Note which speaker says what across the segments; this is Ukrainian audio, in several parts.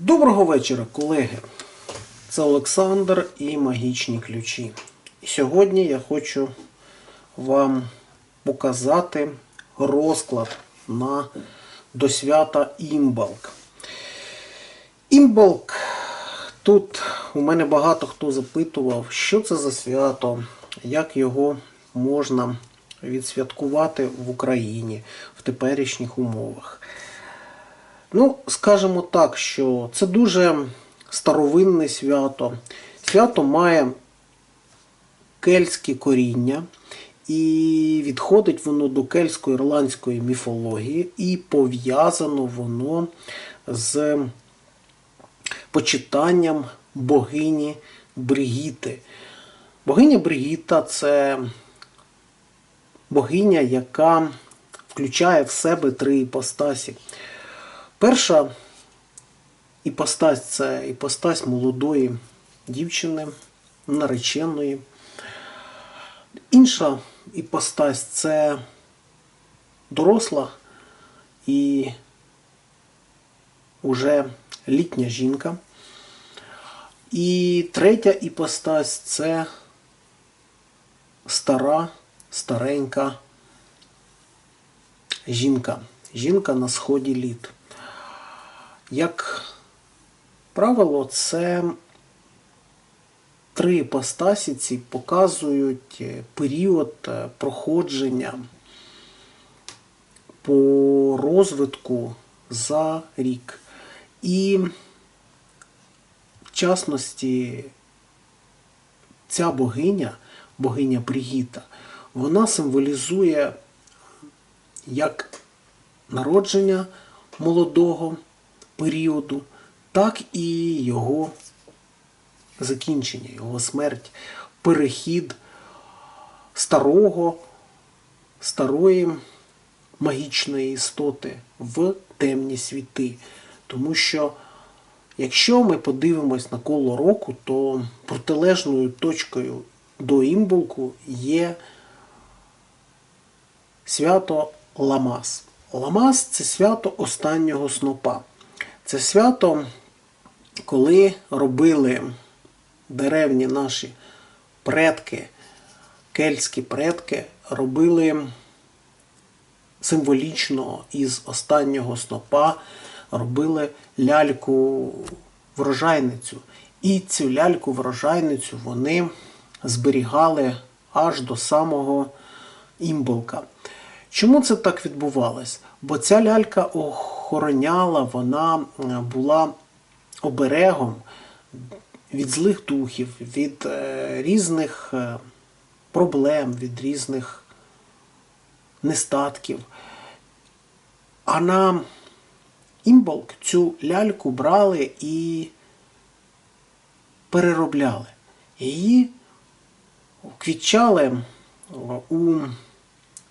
Speaker 1: Доброго вечора, колеги. Це Олександр і магічні ключі. Сьогодні я хочу вам показати розклад на до свята Імбалк. Імбалк. Тут у мене багато хто запитував, що це за свято, як його можна відсвяткувати в Україні в теперішніх умовах. Ну, скажімо так, що це дуже старовинне свято. Свято має кельтське коріння, і відходить воно до кельтсько-ірландської міфології, і пов'язано воно з почитанням богині Бригіти. Богиня Бригіта це богиня, яка включає в себе три іпостасі. Перша іпостась це іпостась молодої дівчини, нареченої. Інша іпостась це доросла і уже літня жінка. І третя іпостась це стара, старенька жінка. Жінка на сході літ. Як правило, це три іпостасі ці показують е, період е, проходження по розвитку за рік. І, в частності, ця богиня, богиня Бригіта, вона символізує як народження молодого періоду, так і його закінчення, його смерть, перехід старого, старої магічної істоти в темні світи. Тому що, якщо ми подивимось на коло року, то протилежною точкою до імбулку є свято Ламас. Ламас це свято останнього снопа. Це свято, коли робили деревні наші предки, кельтські предки, робили символічно із останнього снопа, робили ляльку врожайницю. І цю ляльку врожайницю вони зберігали аж до самого імболка. Чому це так відбувалось? Бо ця лялька охороняла, вона була оберегом від злих духів, від е, різних е, проблем, від різних нестатків. А на імболк цю ляльку брали і переробляли. Її вквітчали у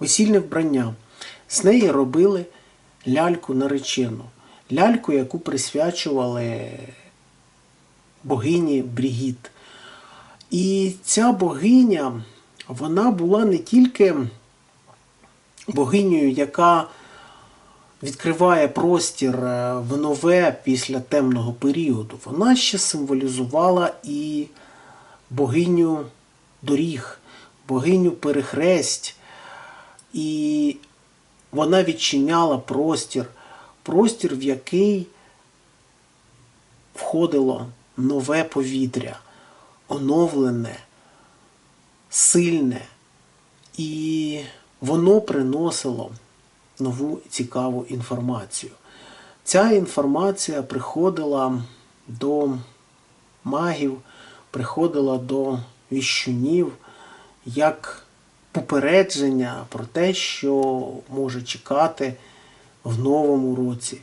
Speaker 1: весільне вбрання. З неї робили ляльку наречену, ляльку, яку присвячували богині Брігіт. І ця богиня, вона була не тільки богинею, яка відкриває простір в нове після темного періоду, вона ще символізувала і богиню доріг, богиню перехресть. І вона відчиняла простір, простір, в який входило нове повітря, оновлене, сильне, і воно приносило нову цікаву інформацію. Ця інформація приходила до магів, приходила до віщунів, як попередження про те, що може чекати в новому році,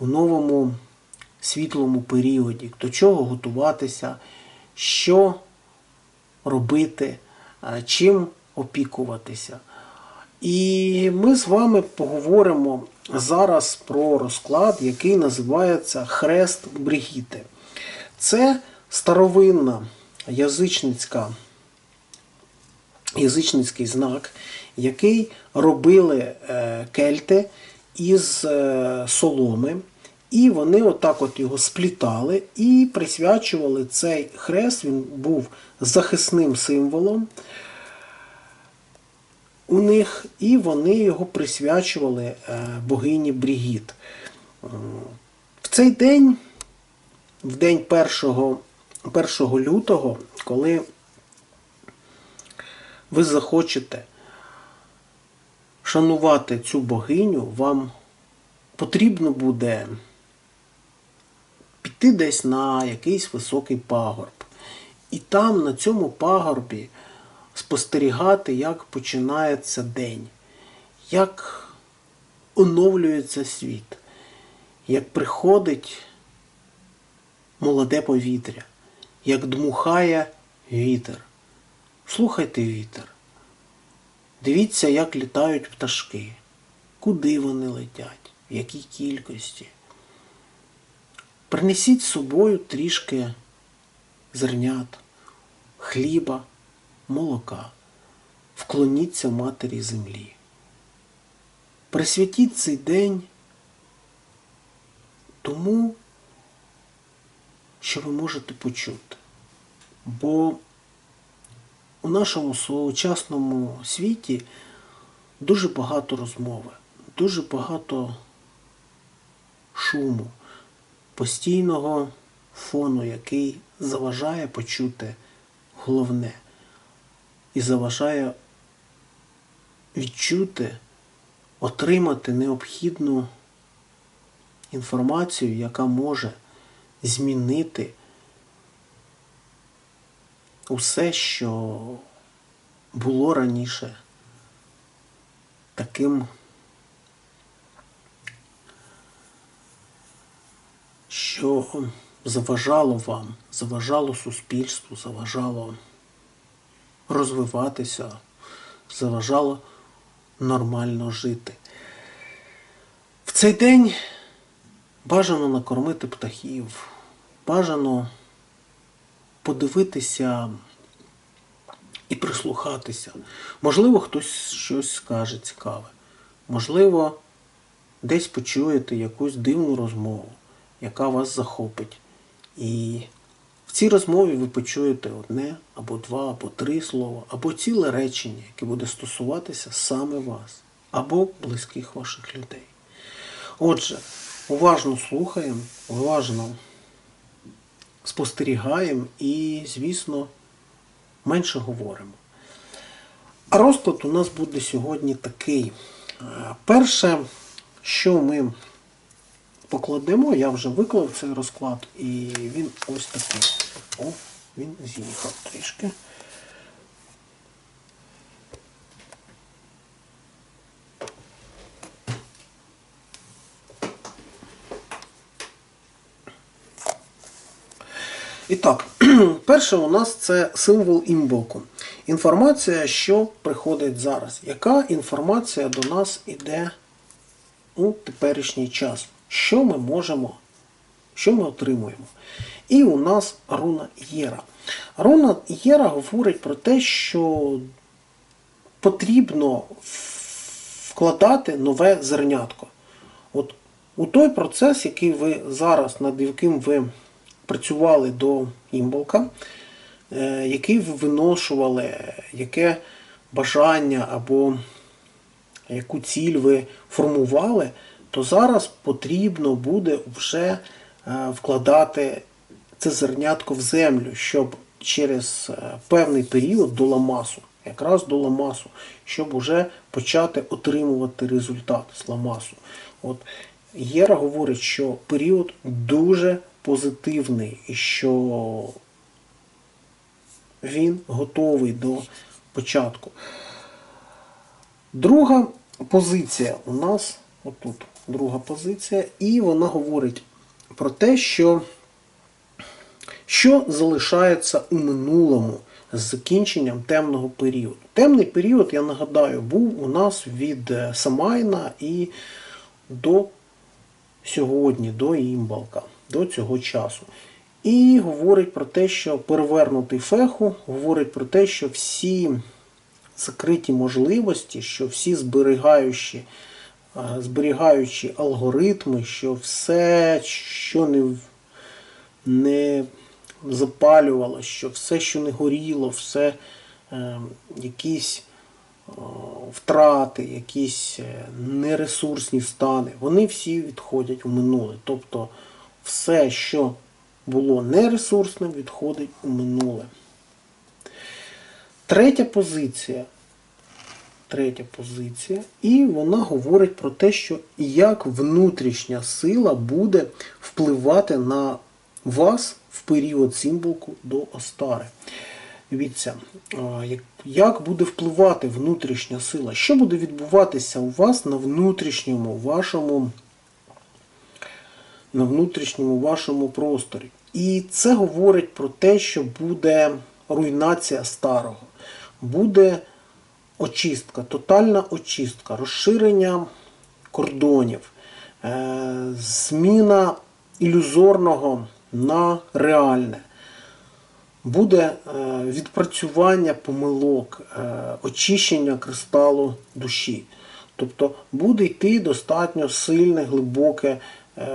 Speaker 1: в новому світлому періоді, до чого готуватися, що робити, чим опікуватися. І ми з вами поговоримо зараз про розклад, який називається Хрест Бригіти. Це старовинна язичницька язичницький знак, який робили е, кельти із е, соломи І вони отак от його сплітали і присвячували цей хрест. Він був захисним символом у них, і вони його присвячували е, богині Брігіт. В цей день, в день 1, 1 лютого, коли ви захочете шанувати цю богиню, вам потрібно буде піти десь на якийсь високий пагорб. І там, на цьому пагорбі, спостерігати, як починається день, як оновлюється світ, як приходить молоде повітря, як дмухає вітер. Слухайте вітер. Дивіться, як літають пташки, куди вони летять, в якій кількості. Принесіть з собою трішки зернят, хліба, молока, вклоніться матері землі. Присвятіть цей день тому, що ви можете почути. Бо у нашому сучасному світі дуже багато розмови, дуже багато шуму, постійного фону, який заважає почути головне і заважає відчути, отримати необхідну інформацію, яка може змінити усе, що було раніше таким, що заважало вам, заважало суспільству, заважало розвиватися, заважало нормально жити. В цей день бажано накормити птахів, бажано подивитися і прислухатися. Можливо, хтось щось скаже цікаве. Можливо, десь почуєте якусь дивну розмову, яка вас захопить. І в цій розмові ви почуєте одне, або два, або три слова, або ціле речення, яке буде стосуватися саме вас, або близьких ваших людей. Отже, уважно слухаємо, уважно спостерігаємо і, звісно, менше говоримо. А розклад у нас буде сьогодні такий. Е, Перше, що ми покладемо, я вже виклав цей розклад, і він ось такий. О, він з'їхав трішки. І так, перше у нас це символ імбоку. Інформація, що приходить зараз. Яка інформація до нас іде у теперішній час? Що ми можемо, що ми отримуємо? І у нас руна Єра. Руна Єра говорить про те, що потрібно вкладати нове зернятко. От у той процес, який ви зараз, над яким ви працювали до імболка, е, ви виношували, яке бажання або яку ціль ви формували, то зараз потрібно буде вже е, вкладати це зернятко в землю, щоб через е, певний період до ламасу, якраз до ламасу, щоб уже почати отримувати результат з ламасу. От Єра говорить, що період дуже позитивний і що він готовий до початку. Друга позиція у нас, отут друга позиція, і вона говорить про те, що що залишається у минулому з закінченням темного періоду. Темний період, я нагадаю, був у нас від Самайна і до сьогодні, до імбалка, до цього часу. І говорить про те, що перевернутий феху говорить про те, що всі закриті можливості, що всі зберігаючі зберігаючи алгоритми, що все, що не, не запалювало, що все, що не горіло, все е, якісь е, втрати, якісь е, нересурсні стани, вони всі відходять у минуле. Тобто все, що було нересурсним, відходить у минуле. Третя позиція. Третя позиція. І вона говорить про те, що як внутрішня сила буде впливати на вас в період символку до Остари. Дивіться, як- буде впливати внутрішня сила? Що буде відбуватися у вас на внутрішньому вашому на внутрішньому вашому просторі. І це говорить про те, що буде руйнація старого, буде очистка, тотальна очистка, розширення кордонів, е, зміна ілюзорного на реальне. Буде е, відпрацювання помилок, е, очищення кристалу душі. Тобто буде йти достатньо сильне, глибоке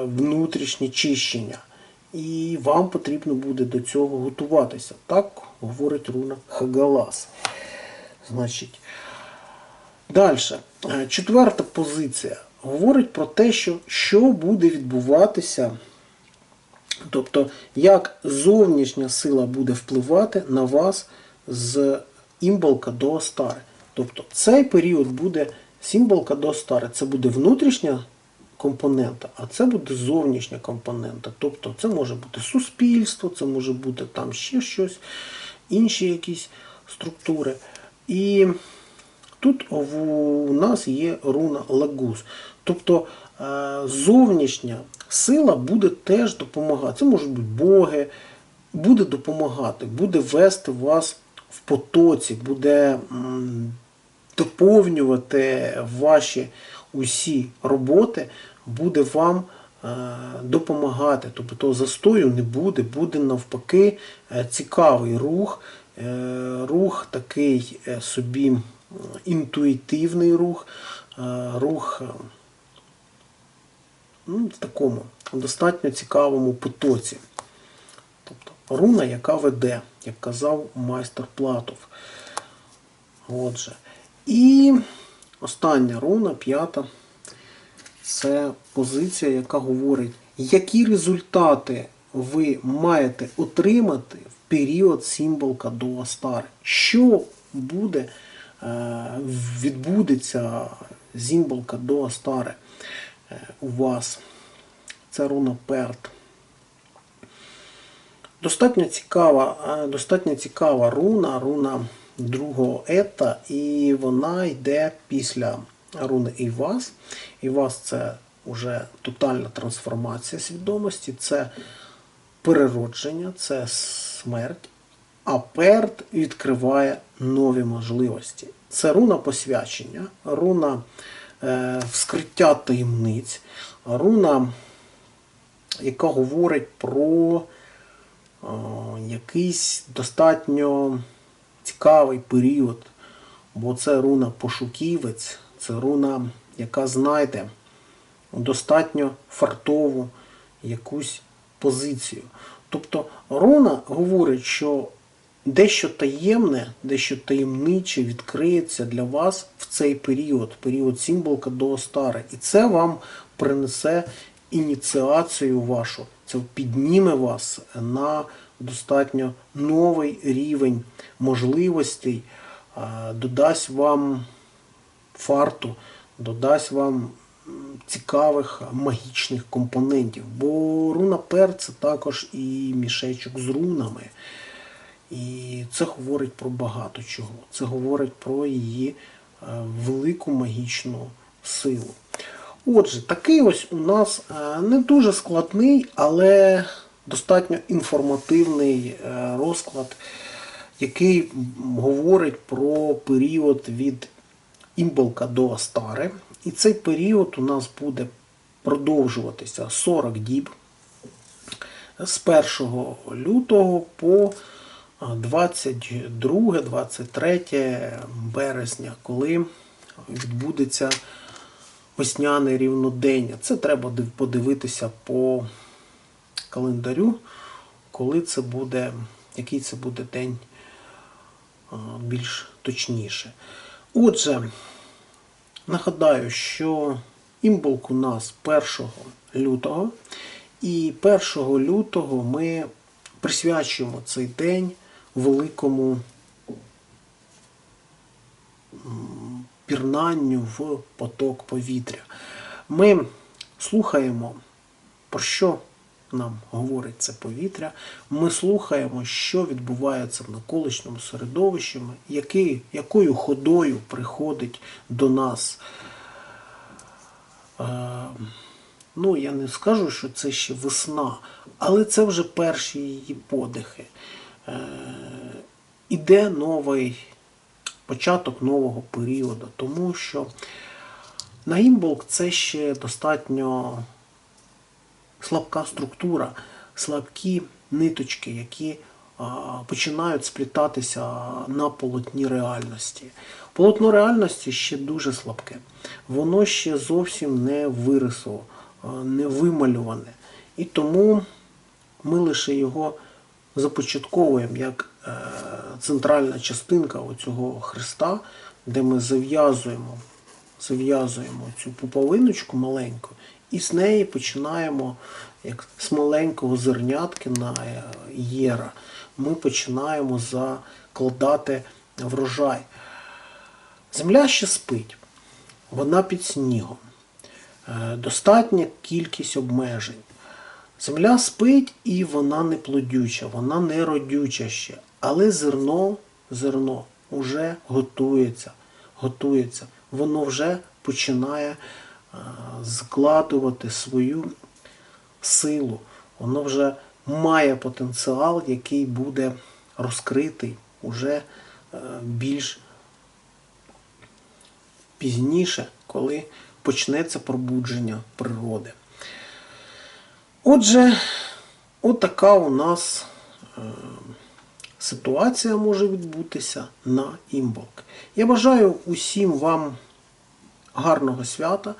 Speaker 1: внутрішнє чищення. І вам потрібно буде до цього готуватися. Так говорить руна Хагалас. Значить, Далі, Е, четверта позиція говорить про те, що, що буде відбуватися, тобто як зовнішня сила буде впливати на вас з імболка до Остари. Тобто цей період буде символка до Остари. Це буде внутрішня компонента, а це буде зовнішня компонента. Тобто це може бути суспільство, це може бути там ще щось, інші якісь структури. І Тут у нас є руна Лагус. Тобто е, зовнішня сила буде теж допомагати. Це можуть бути боги, буде допомагати, буде вести вас в потоці, буде доповнювати ваші усі роботи, буде вам е, допомагати. Тобто застою не буде, буде навпаки е, цікавий рух, е, рух такий собі інтуїтивний рух, рух ну, в такому достатньо цікавому потоці. Тобто руна, яка веде, як казав майстер Платов. Отже. І остання руна, п'ята, це позиція, яка говорить, які результати ви маєте отримати в період символка до Астари. Що буде, е, відбудеться символка до Астари е, у вас. Це руна Перт. Достатньо цікава, е, достатньо цікава руна, руна другого ета, і вона йде після руни Івас. Івас це вже тотальна трансформація свідомості, це переродження, це смерть, а перт відкриває нові можливості. Це руна посвячення, руна е, вскриття таємниць, руна, яка говорить про е, якийсь достатньо цікавий період, бо це руна пошуківець, це руна, яка знайде достатньо фартову якусь позицію. Тобто руна говорить, що дещо таємне, дещо таємниче відкриється для вас в цей період, період символка до Остари. І це вам принесе ініціацію вашу, це підніме вас на достатньо новий рівень можливостей, додасть вам фарту, додасть вам цікавих магічних компонентів. Бо руна пер це також і мішечок з рунами. І це говорить про багато чого. Це говорить про її е, велику магічну силу. Отже, такий ось у нас е, не дуже складний, але достатньо інформативний е, розклад, який говорить про період від імболка до Астари. І цей період у нас буде продовжуватися 40 діб з 1 лютого по 22-23 березня, коли відбудеться весняне рівнодення. Це треба подивитися по календарю, коли це буде, який це буде день більш точніше. Отже, нагадаю, що імболк у нас 1 лютого, і 1 лютого ми присвячуємо цей день великому пірнанню в поток повітря. Ми слухаємо, про що нам говорить це повітря. Ми слухаємо, що відбувається в навколишньому середовищі, який, якою ходою приходить до нас. Е, ну, я не скажу, що це ще весна, але це вже перші її подихи. Е, іде новий початок нового періоду, тому що на імболк це ще достатньо слабка структура, слабкі ниточки, які починають сплітатися на полотні реальності. Полотно реальності ще дуже слабке. Воно ще зовсім не вирисло, не вималюване. І тому ми лише його започатковуємо як е, центральна частинка оцього хреста, де ми зав'язуємо, зав'язуємо цю пуповиночку маленьку, і з неї починаємо, як з маленького зернятки на єра, ми починаємо закладати врожай. Земля ще спить, вона під снігом. Е, Достатня кількість обмежень. Земля спить і вона не плодюча, вона не родюча ще. Але зерно, зерно вже готується, готується. Воно вже починає складувати свою силу. Воно вже має потенціал, який буде розкритий уже е, більш пізніше, коли почнеться пробудження природи. Отже, отака у нас е, ситуація може відбутися на імболк. Я бажаю усім вам гарного свята.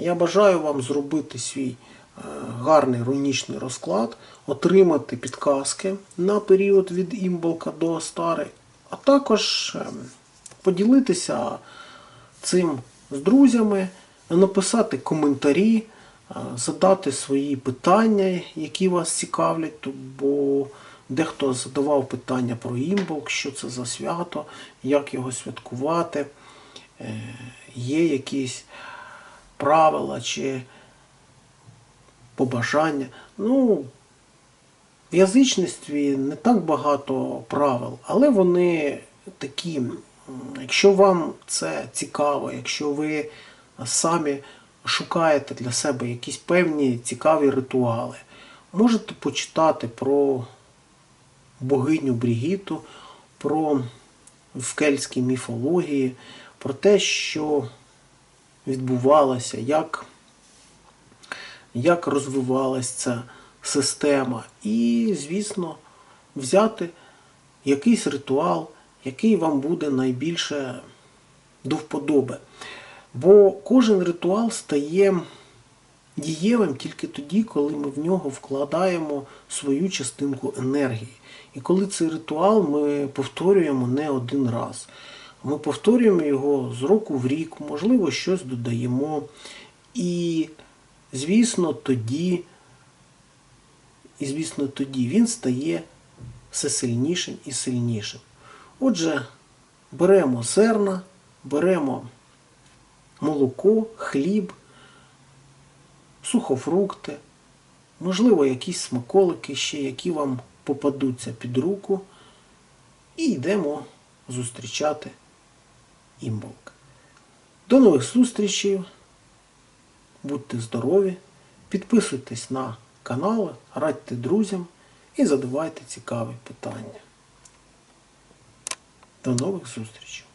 Speaker 1: Я бажаю вам зробити свій е, гарний рунічний розклад, отримати підказки на період від імболка до стари, а також е, поділитися цим з друзями, написати коментарі, е, задати свої питання, які вас цікавлять, бо дехто задавав питання про імболк, що це за свято, як його святкувати, є якісь правила чи побажання. Ну, в язичництві не так багато правил, але вони такі, якщо вам це цікаво, якщо ви самі шукаєте для себе якісь певні цікаві ритуали, можете почитати про богиню Брігіту, про в кельтській міфології, про те, що відбувалося, як, як розвивалася ця система. І, звісно, взяти якийсь ритуал, який вам буде найбільше до вподоби. Бо кожен ритуал стає дієвим тільки тоді, коли ми в нього вкладаємо свою частинку енергії. І коли цей ритуал ми повторюємо не один раз. Ми повторюємо його з року в рік, можливо, щось додаємо. І, звісно, тоді, і, звісно, тоді він стає все сильнішим і сильнішим. Отже, беремо зерна, беремо молоко, хліб, сухофрукти, можливо, якісь смаколики ще, які вам попадуться під руку, і йдемо зустрічати імболк. До нових зустрічей. Будьте здорові, підписуйтесь на канали, радьте друзям і задавайте цікаві питання. До нових зустрічей!